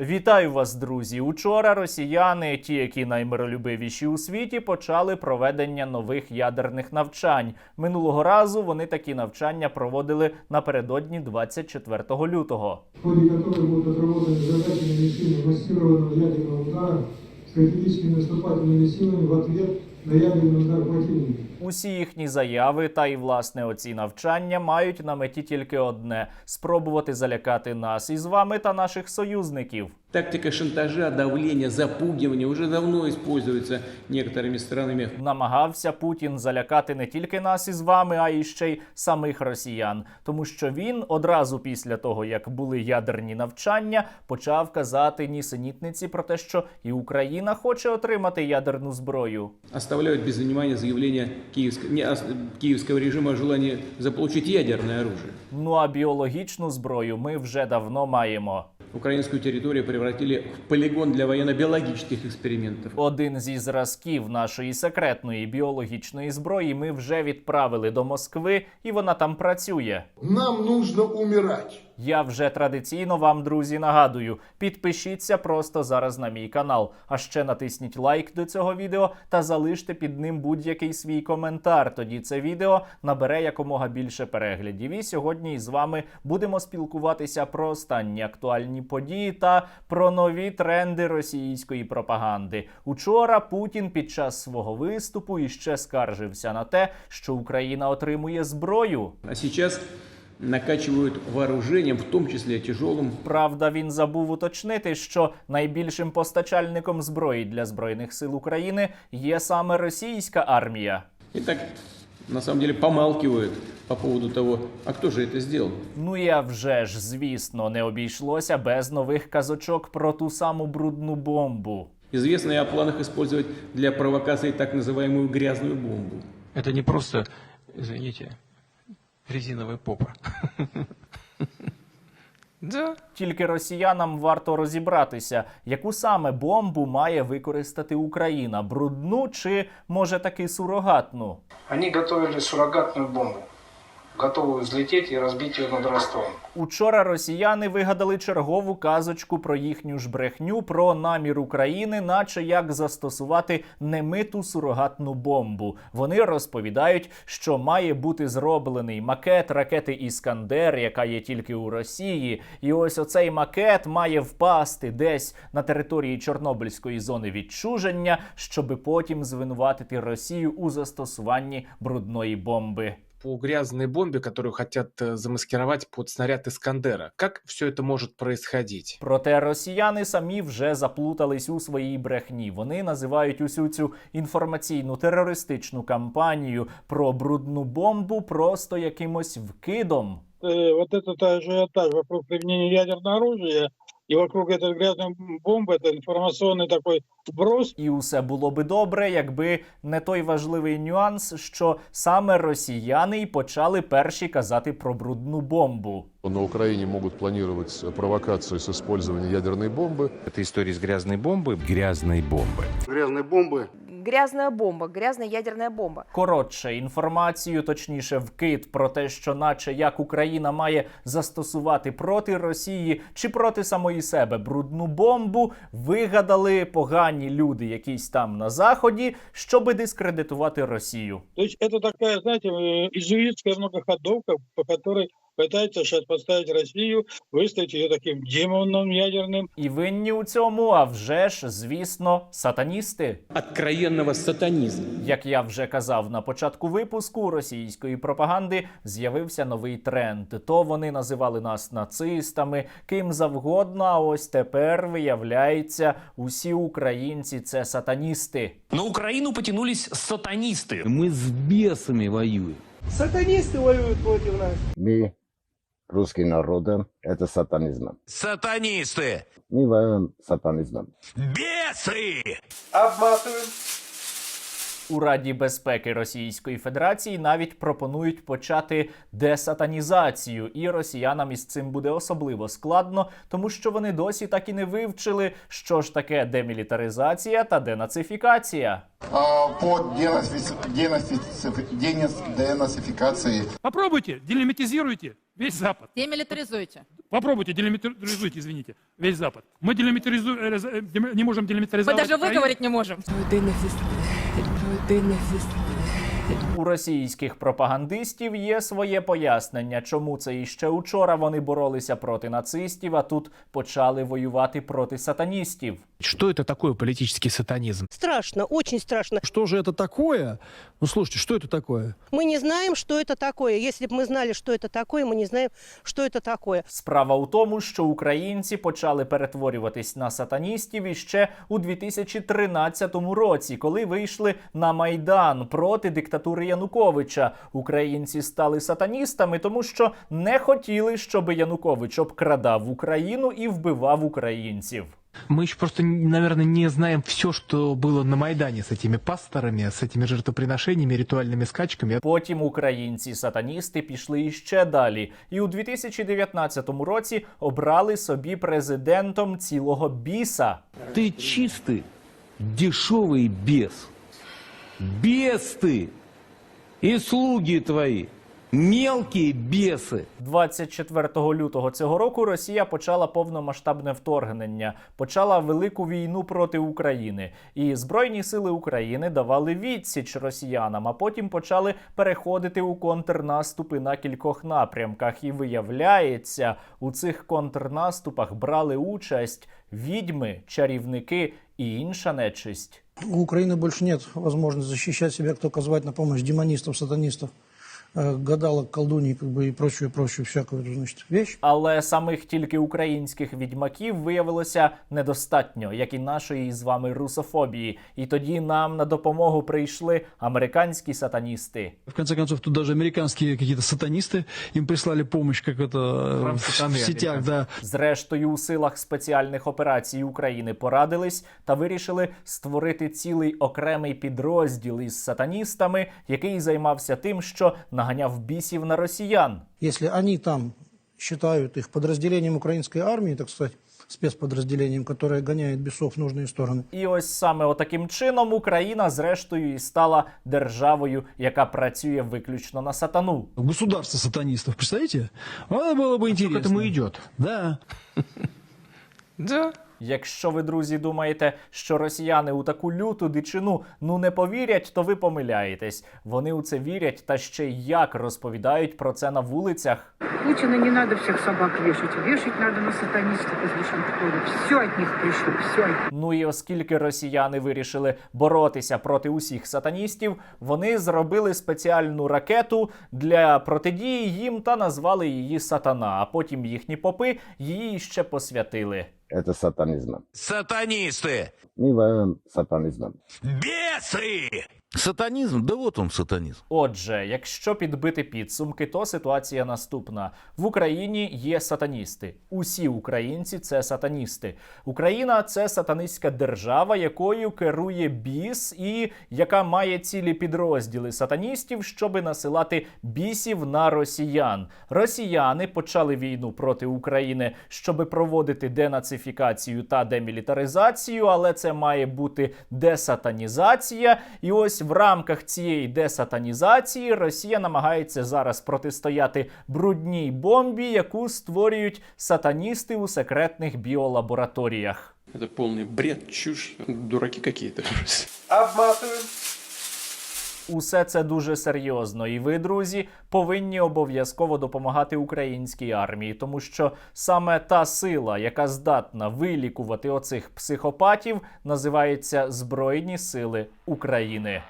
Вітаю вас, друзі! Учора росіяни, ті, які наймиролюбивіші у світі, почали проведення нових ядерних навчань. Минулого разу вони такі навчання проводили напередодні 24 лютого. в ходе которой будут отработаны задачи нанесения массированного ядерного удара стратегическими наступательными силами в ответ на ядерный удар противника. Усі їхні заяви та й власне оці навчання мають на меті тільки одне спробувати залякати нас із вами та наших союзників. Тактика шантажа, давления, запугивания уже давно используется некоторыми странами. Намагався Путін залякати не тільки нас із вами, а й ще й самих росіян, тому що він одразу після того, як були ядерні навчання, почав казати нісенітниці про те, що і Україна хоче отримати ядерну зброю. Оставляют без внимания заявление киевск- не, киевского режима о желании заполучить ядерное оружие. Ну а біологічну зброю ми вже давно маємо. Украинскую территорию превратили в полигон для военно-биологических экспериментов. Один зі зразків нашої секретної біологічної зброї ми вже відправили до Москви, і вона там працює. Нам нужно умирать. Я вже традиційно вам, друзі, нагадую: підпишіться просто зараз на мій канал, а ще натисніть лайк до цього відео та залиште під ним будь-який свій коментар. Тоді це відео набере якомога більше переглядів. І сьогодні із вами будемо спілкуватися про останні актуальні події та про нові тренди російської пропаганди. Учора Путін під час свого виступу іще скаржився на те, що Україна отримує зброю. А сейчас накачивают вооружением, в том числе тяжелым. Правда, він забув уточнити, що найбільшим постачальником зброї для збройних сил України є саме російська армія. И так, на самом деле, помалкивают по поводу того, а кто же это сделал? Ну і а вже ж, звісно, не обійшлося без нових казочок про ту саму брудну бомбу. Известно и о планах использовать для провокации так называемую грязную бомбу. Это не просто, извините, резиновая попа. Да. Тільки росіянам варто розібратися, яку саме бомбу має використати Україна: брудну чи може таки сурогатну. Вони готували сурогатну бомбу, готовую взлететь и разбить ее над Ростовом. Учора росіяни вигадали чергову казочку про їхню ж брехню про намір України, наче як застосувати немиту сурогатну бомбу. Вони розповідають, що має бути зроблений макет ракети Іскандер, яка є тільки у Росії. І ось оцей макет має впасти десь на території Чорнобильської зони відчуження, щоби потім звинуватити Росію у застосуванні брудної бомби по грязной бомбе, которую хотят э, замаскировать под снаряд Искандера. Как все это может происходить? Проте росіяни самі вже заплутались у своїй брехні. Вони називають усю цю інформаційну терористичну кампанію про брудну бомбу просто якимось вкидом. э, вот этот ажиотаж вокруг применения ядерного оружия и вокруг этой грязной бомбы, это информационный такой вброс, І усе було би добре, якби не той важливий нюанс, що саме росіяни й почали перші казати про брудну бомбу. На Украине могут планировать провокацию с использованием ядерной бомбы. Это история с грязной бомбой. Грязной бомбы. Грязной бомбы грязная бомба, грязная ядерная бомба. Коротше, інформацію, точніше, вкид про те, що, наче як Україна має застосувати проти Росії чи проти самої себе брудну бомбу, вигадали погані люди, якісь там на заході, щоби дискредитувати Росію. то есть это такая, знаете, э, многоходовка, по которой пытается сейчас поставить Россию, выставить ее таким демоном ядерным, І винні у цьому, а вже ж, звісно, сатаністи. Откровенного сатанизма. Як я вже казав на початку випуску у російської пропаганди, з'явився новий тренд. То вони називали нас нацистами, ким завгодно. А ось тепер виявляється, усі українці це сатаністи. На Украину потянулись сатанисты. Мы с бесами воюем. мы, русский народ, это сатанизм. Сатанисты! Мы воюем с сатанизмом. Бесы! У Раді безпеки Російської Федерації навіть пропонують почати десатанізацію, і росіянам із цим буде особливо складно, тому що вони досі так і не вивчили, що ж таке демілітаризація та денацифікація. По денацификации Попробуйте, делимитизируйте. Весь Запад. Демилитаризуйте. Попробуйте, делимитаризуйте, извините. Весь Запад. Мы делимитаризу- э, э, дем- не можем Мы делимитаризовать. даже Украину. выговорить не можем. У російських пропагандистів є своє пояснення, чому це іще учора вони боролися проти нацистів, а тут почали воювати проти сатаністів. Что это такое политический сатанизм? Страшно, очень страшно. Что же это такое? Ну слушайте, что это такое? Мы не знаем, что это такое. Если бы мы знали, что это такое, мы не знаем, что это такое. Справа у тому, що українці почали перетворюватись на сатаністів іще у 2013 році, коли вийшли на майдан проти диктатури Януковича. Українці стали сатаністами, тому що не хотіли, щоб Янукович обкрадав Україну і вбивав українців. Мы еще просто, наверное, не знаем все, что было на Майдане с этими пасторами, с этими жертвоприношениями, ритуальными скачками. Потім українці-сатаністи пішли іще далі, і у 2019 році обрали собі президентом цілого біса. Ты чистый, дешевый бес. Бес ты! И слуги твои, мелкие бесы. 24 лютого цього року Росія почала повномасштабне вторгнення, почала велику війну проти України. І Збройні сили України давали відсіч росіянам, а потім почали переходити у контрнаступи на кількох напрямках. І виявляється, у цих контрнаступах брали участь відьми, чарівники і інша нечисть. У Украины больше нет возможности защищать себя, кто звать на помощь демонистов, сатанистов, гадалок, колдуний как бы, и прочую, прочую всякую значит, вещь. Але самих тільки українських відьмаків виявилося недостатньо, як і нашої з вами русофобії. І тоді нам на допомогу прийшли американські сатаністи. В конце концов, тут даже американские какие-то сатанисты им прислали помощь, как это э, Храм в, сатаны в сетях, да. Зрештою, у силах спеціальних операцій України порадились та вирішили створити цілий окремий підрозділ із сатаністами, який займався тим, що наганяв бісів на росіян. Если они там считают их подразделением украинской армии, так сказать, спецподразделением, которое гоняет бесов в нужные стороны, І ось саме отаким чином Україна, зрештою, і стала державою, яка працює виключно на сатану. Государство сатанистов, представляете? А было бы интересно. к этому идет. Да. Да. Якщо ви, друзі, думаєте, що росіяни у таку люту дичину ну не повірять, то ви помиляєтесь. Вони у це вірять та ще як розповідають про це на вулицях. Путина не надо всех собак вешать. Вешать надо на сатанистов из Вашингтона. Все от них пришло, все от них. Ну і оскільки росіяни вирішили боротися проти усіх сатаністів, вони зробили спеціальну ракету для протидії їм та назвали її Сатана. А потім їхні попи її ще посвятили. Это сатанизм. Сатанисты. Мы воюем сатанизмом. Бесы! Сатанизм? Да вот он сатанизм. Отже, якщо підбити підсумки, то ситуація наступна: в Україні є сатаністи. Усі українці це сатаністи. Україна це сатанистська держава, якою керує біс, і яка має цілі підрозділи сатаністів, щоби насилати бісів на росіян. Росіяни почали війну проти України, щоби проводити денацифікацію та демілітаризацію, але це має бути десатанізація. І ось в рамках цієї десатанізації Росія намагається зараз протистояти брудній бомбі, яку створюють сатаністи у секретних біолабораторіях. Это полный бред, чушь, дураки какие-то. Обматываем. Усе це дуже серйозно, і ви, друзі, повинні обов'язково допомагати українській армії, тому що саме та сила, яка здатна вилікувати оцих психопатів, називається Збройні Сили України.